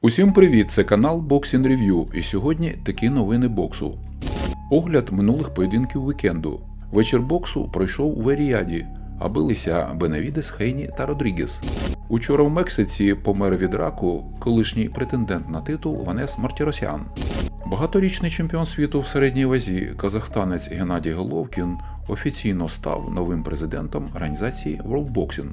Усім привіт! Це канал Boxing Review і сьогодні такі новини боксу. Огляд минулих поєдинків вікенду. Вечір боксу пройшов у Веріаді, а билися Бенавідес, Хейні та Родрігес. Учора в Мексиці помер від раку колишній претендент на титул Ванес Мартіросян. Багаторічний чемпіон світу в середній вазі казахстанець Геннадій Головкін офіційно став новим президентом організації World Boxing.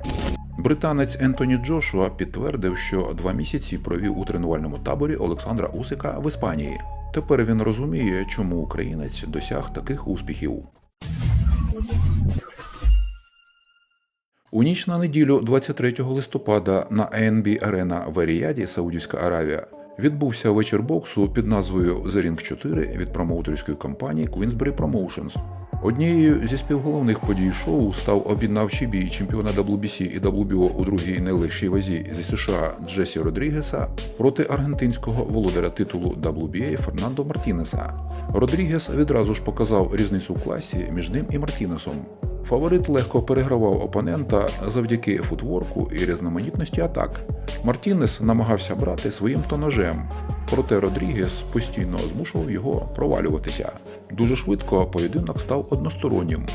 Британець Ентоні Джошуа підтвердив, що два місяці провів у тренувальному таборі Олександра Усика в Іспанії. Тепер він розуміє, чому українець досяг таких успіхів. У ніч на неділю 23 листопада на Arena в Еріаді, Саудівська Аравія, відбувся вечір боксу під назвою The Ring 4 від промоутерської компанії Queensberry Promotions. Однією зі співголовних подій шоу став об'єднавчий бій чемпіона WBC і WBO у другій найлегшій вазі зі США Джесі Родрігеса проти аргентинського володаря титулу WBA Фернандо Мартінеса. Родрігес відразу ж показав різницю в класі між ним і Мартінесом. Фаворит легко перегравав опонента завдяки футворку і різноманітності атак. Мартінес намагався брати своїм то ножем, проте Родрігес постійно змушував його провалюватися. Дуже швидко поєдинок став одностороннім.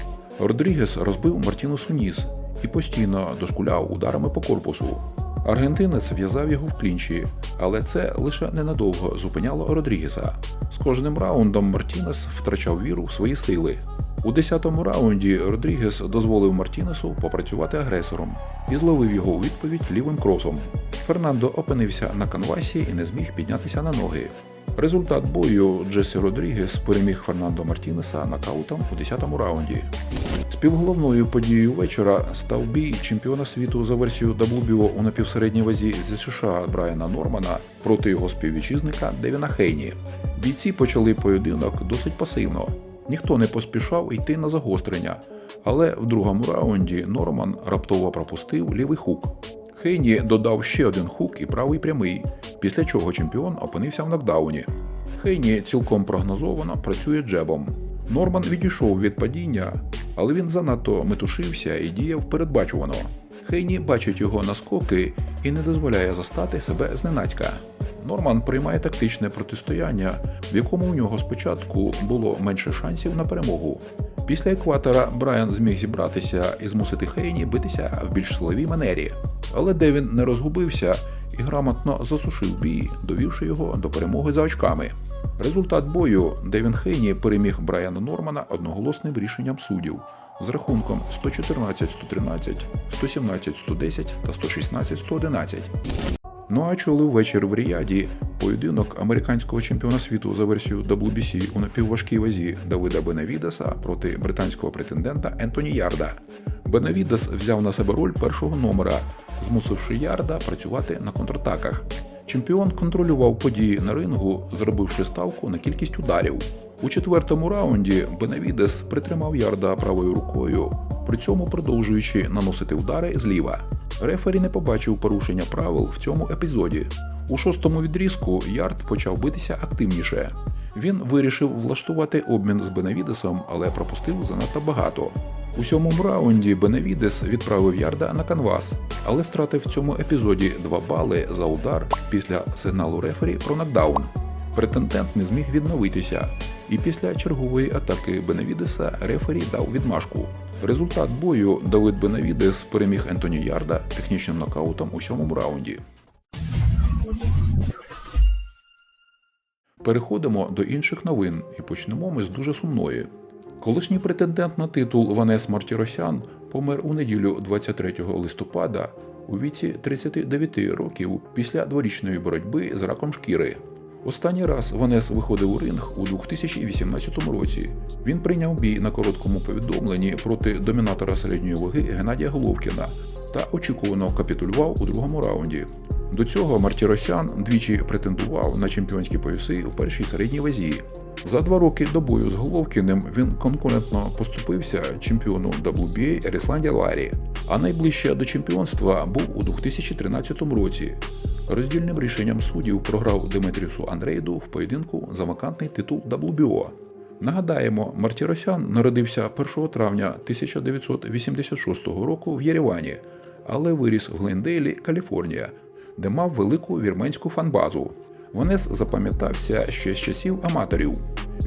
Родрігес розбив Мартінесу ніс і постійно дошкуляв ударами по корпусу. Аргентинець в'язав його в клінчі, але це лише ненадовго зупиняло Родрігеса. З кожним раундом Мартінес втрачав віру в свої сили. У 10-му раунді Родрігес дозволив Мартінесу попрацювати агресором і зловив його у відповідь лівим кросом. Фернандо опинився на канвасі і не зміг піднятися на ноги. Результат бою Джесі Родрігес переміг Фернандо Мартінеса нокаутом у 10-му раунді. Співголовною подією вечора став бій чемпіона світу за версією WBO у напівсередній вазі зі США Брайана Нормана проти його співвітчизника Девіна Хейні. Бійці почали поєдинок досить пасивно. Ніхто не поспішав йти на загострення, але в другому раунді Норман раптово пропустив лівий хук. Хейні додав ще один хук і правий прямий, після чого чемпіон опинився в нокдауні. Хейні цілком прогнозовано працює джебом. Норман відійшов від падіння, але він занадто метушився і діяв передбачувано. Хейні бачить його наскоки і не дозволяє застати себе зненацька. Норман приймає тактичне протистояння, в якому у нього спочатку було менше шансів на перемогу. Після екватора Брайан зміг зібратися і змусити Хейні битися в більш силовій манері. Але Девін не розгубився і грамотно засушив бій, довівши його до перемоги за очками. Результат бою Девін Хейні переміг Брайана Нормана одноголосним рішенням суддів з рахунком 114-113, 117-110 та 116-111. Ну а чули ввечір в Ріаді поєдинок американського чемпіона світу за версією WBC у напівважкій вазі Давида Бенавідеса проти британського претендента Ентоні Ярда. Бенавідес взяв на себе роль першого номера, змусивши Ярда працювати на контратаках. Чемпіон контролював події на рингу, зробивши ставку на кількість ударів. У четвертому раунді Бенавідес притримав ярда правою рукою, при цьому продовжуючи наносити удари зліва. Рефері не побачив порушення правил в цьому епізоді. У шостому відрізку Ярд почав битися активніше. Він вирішив влаштувати обмін з Бенавідесом, але пропустив занадто багато. У сьомому раунді Бенавідес відправив Ярда на канвас, але втратив в цьому епізоді 2 бали за удар після сигналу рефері про нокдаун. Претендент не зміг відновитися, і після чергової атаки Бенавідеса рефері дав відмашку. Результат бою Давид Бенавідес переміг Ентоні Ярда технічним нокаутом у сьомому раунді. Переходимо до інших новин і почнемо ми з дуже сумної. Колишній претендент на титул Ванес Мартіросян помер у неділю 23 листопада у віці 39 років після дворічної боротьби з раком шкіри. Останній раз Ванес виходив у ринг у 2018 році. Він прийняв бій на короткому повідомленні проти домінатора середньої ваги Геннадія Головкіна та очікувано капітулював у другому раунді. До цього Мартіросян двічі претендував на чемпіонські пояси у першій середній вазі. За два роки до бою з Головкіним він конкурентно поступився чемпіону WBA Ерісланді Ларі, а найближче до чемпіонства був у 2013 році. Роздільним рішенням суддів програв Деметріусу Андрейду в поєдинку за вакантний титул WBO. Нагадаємо, Мартіросян народився 1 травня 1986 року в Єревані, але виріс в Глендейлі, Каліфорнія, де мав велику вірменську фанбазу. Ванес запам'ятався ще з часів аматорів.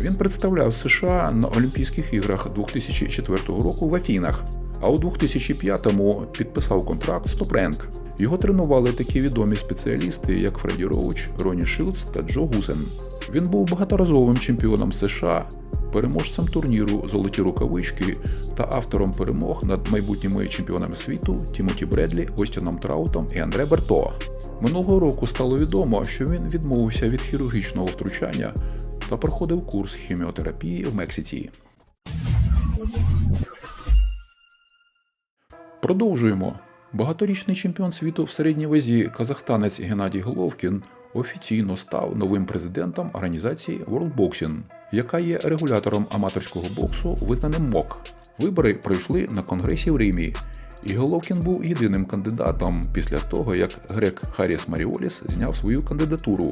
Він представляв США на Олімпійських іграх 2004 року в Афінах, а у 2005-му підписав контракт з Топренк. Його тренували такі відомі спеціалісти, як Фредді Роуч, Ронні Шилдс та Джо Гусен. Він був багаторазовим чемпіоном США, переможцем турніру Золоті рукавички та автором перемог над майбутніми чемпіонами світу Тімоті Бредлі, Остіном Траутом і Андре Берто. Минулого року стало відомо, що він відмовився від хірургічного втручання та проходив курс хіміотерапії в Мексиці. Продовжуємо. Багаторічний чемпіон світу в середній вазі казахстанець Геннадій Головкін офіційно став новим президентом організації World Boxing, яка є регулятором аматорського боксу, визнаним МОК. Вибори пройшли на конгресі в Римі, і Головкін був єдиним кандидатом після того, як грек Харіс Маріоліс зняв свою кандидатуру.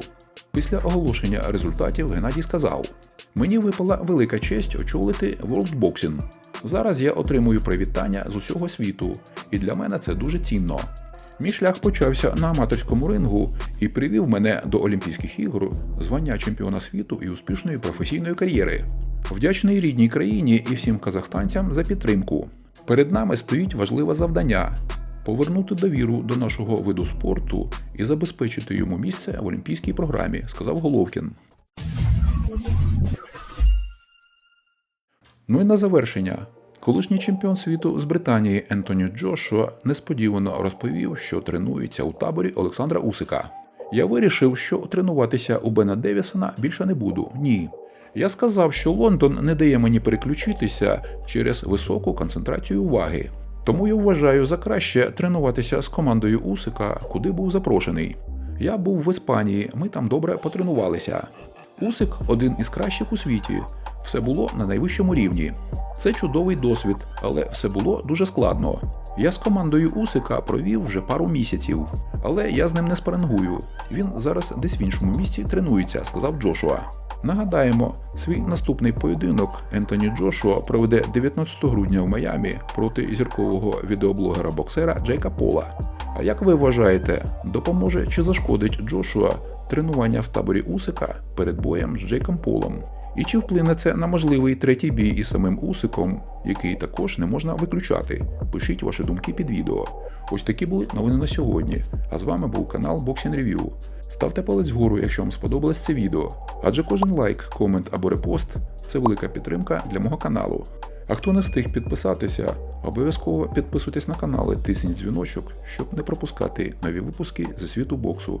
Після оголошення результатів Геннадій сказав: Мені випала велика честь очолити World Boxing. Зараз я отримую привітання з усього світу, і для мене це дуже цінно. Мій шлях почався на аматорському рингу і привів мене до Олімпійських ігор, звання чемпіона світу і успішної професійної кар'єри. Вдячний рідній країні і всім казахстанцям за підтримку. Перед нами стоїть важливе завдання повернути довіру до нашого виду спорту і забезпечити йому місце в олімпійській програмі, сказав Головкін. Ну і на завершення. Колишній чемпіон світу з Британії Ентоні Джошуа несподівано розповів, що тренується у таборі Олександра Усика. Я вирішив, що тренуватися у Бена Девісона більше не буду. Ні. Я сказав, що Лондон не дає мені переключитися через високу концентрацію уваги. Тому я вважаю за краще тренуватися з командою Усика, куди був запрошений. Я був в Іспанії, ми там добре потренувалися. Усик один із кращих у світі. Все було на найвищому рівні. Це чудовий досвід, але все було дуже складно. Я з командою Усика провів вже пару місяців, але я з ним не спарингую. Він зараз десь в іншому місці тренується, сказав Джошуа. Нагадаємо, свій наступний поєдинок Ентоні Джошуа проведе 19 грудня в Майамі проти зіркового відеоблогера-боксера Джейка Пола. А як ви вважаєте, допоможе чи зашкодить Джошуа тренування в таборі Усика перед боєм з Джейком Полом? І чи вплине це на можливий третій бій із самим Усиком, який також не можна виключати? Пишіть ваші думки під відео. Ось такі були новини на сьогодні. А з вами був канал Boxing Review. Ставте палець вгору, якщо вам сподобалось це відео, адже кожен лайк, комент або репост це велика підтримка для мого каналу. А хто не встиг підписатися, обов'язково підписуйтесь на канал і тисніть дзвіночок, щоб не пропускати нові випуски зі світу боксу.